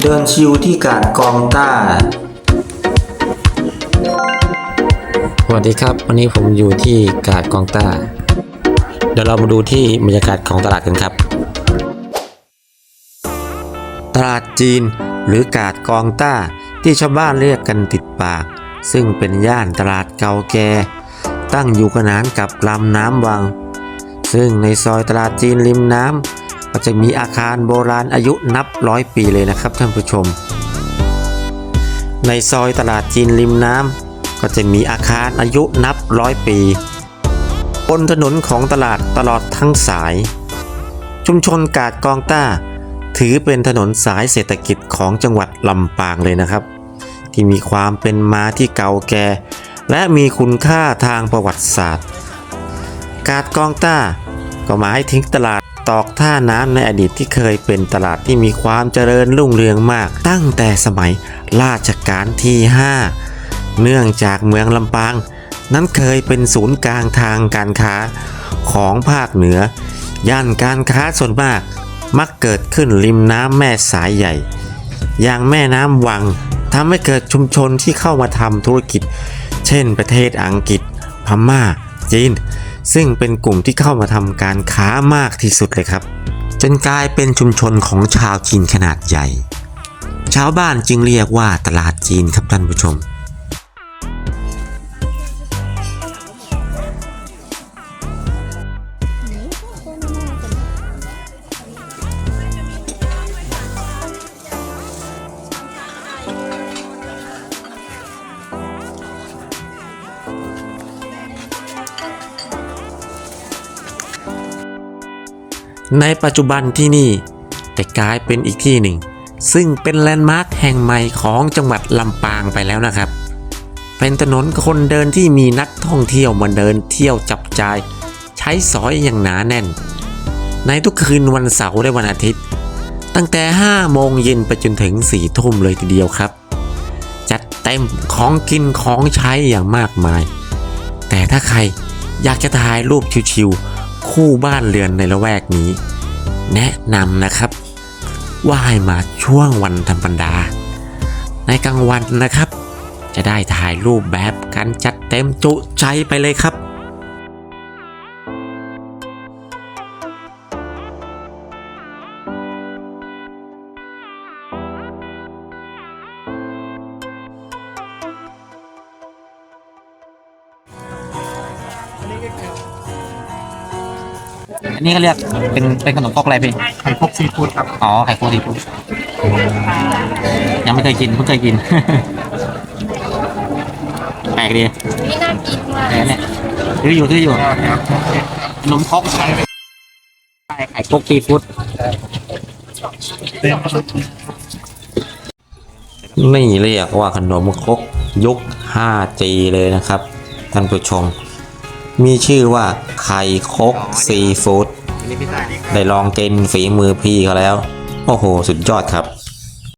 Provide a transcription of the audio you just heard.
เดินชิวที่กาดกองต้า สวัสดีครับ วันนี้ผมอยู่ที่กาดกองต้า เดี๋ยวเรามาดูที่บรรยากาศของตลาดกันครับ ตลาดจีนหรือกาดกองต้าที่ชาวบ้านเรียกกันติดปาก ซึ่งเป็นย่านตลาดเก่าแก่ตั้งอยู่ขนานกับลำน้ำวัง ซึ่งในซอยตลาดจีนริมน้ำ ก็จะมีอาคารโบราณอายุนับร้อยปีเลยนะครับท่านผู้ชม ในซอยตลาดจีนริมน้ำก็จะมีอาคารอายุนับร้อยปีบนถนนของตลาดตลอดทั้งสาย ชุมชนกาดกองต้า ถือเป็นถนนสายเศรษฐกิจของจังหวัดลำปางเลยนะครับ ที่มีความเป็นมาที่เก่าแก่ และมีคุณค่าทางประวัติศาสตร์ กาดกองต้า ก็หมายถึงตลาด ตอกท่าน้ำในอดีตที่เคยเป็นตลาดที่มีความเจริญรุ่งเรืองมาก ตั้งแต่สมัยราชการที่ 5 เนื่องจากเมืองลำปาง นั้นเคยเป็นศูนย์กลางทางการค้าของภาคเหนือย่านการค้าส่วนมาก มักเกิดขึ้นริมน้ำแม่สายใหญ่ อย่างแม่น้ำวังทำให้เกิดชุมชนที่เข้ามาทำธุรกิจ เช่นประเทศอังกฤษ พม่า จีน ซึ่งเป็นกลุ่มที่เข้ามาทำการค้ามากที่สุดเลยครับ จนกลายเป็นชุมชนของชาวจีนขนาดใหญ่ ชาวบ้านจึงเรียกว่าตลาดจีนครับท่านผู้ชม ในปัจจุบันที่นี่แต่กลายเป็นอีกที่หนึ่ง ซึ่งเป็นแลนด์มาร์คแห่งใหม่ของจังหวัดลำปางไปแล้วนะครับ เป็นถนนคนเดินที่มีนักท่องเที่ยวมาเดินเที่ยวจับจ่าย ใช้สอยอย่างหนาแน่น ในทุกคืนวันเสาร์และวันอาทิตย์ ตั้งแต่ 5 โมงเย็นไปจนถึง 4 ทุ่มเลยทีเดียวครับ จัดเต็มของกินของใช้อย่างมากมาย แต่ถ้าใครอยากจะถ่ายรูปชิวๆ คู่บ้านเรือนในละแวกนี้ แนะนำนะครับว่าให้มาช่วงวันธรรมดา ในกลางวันนะครับ จะได้ถ่ายรูปแบบกันจัดเต็มจุใจไปเลยครับอั นนี้ก็เรียกเป็นเป็นขนมครกอะไรพี่ไข่พกซีฟู้ดครับอ๋อไข่โคดีฟูยังไม่เคยกินเพิ่งเคยกิน แปลกดีนี่น่ากินมากแปลกเนี่ยซื้ออยู่ซื้ออยู่ขนมครกใช่ไข่โคกซีฟู้ดนี่เรียกว่าขนมครกยุค 5G เลยนะครับท่านผู้ชม มีชื่อว่าไข่ครกซีฟู้ดได้ลองกินฝีมือพี่เขาแล้ว โอ้โห สุดยอดครับ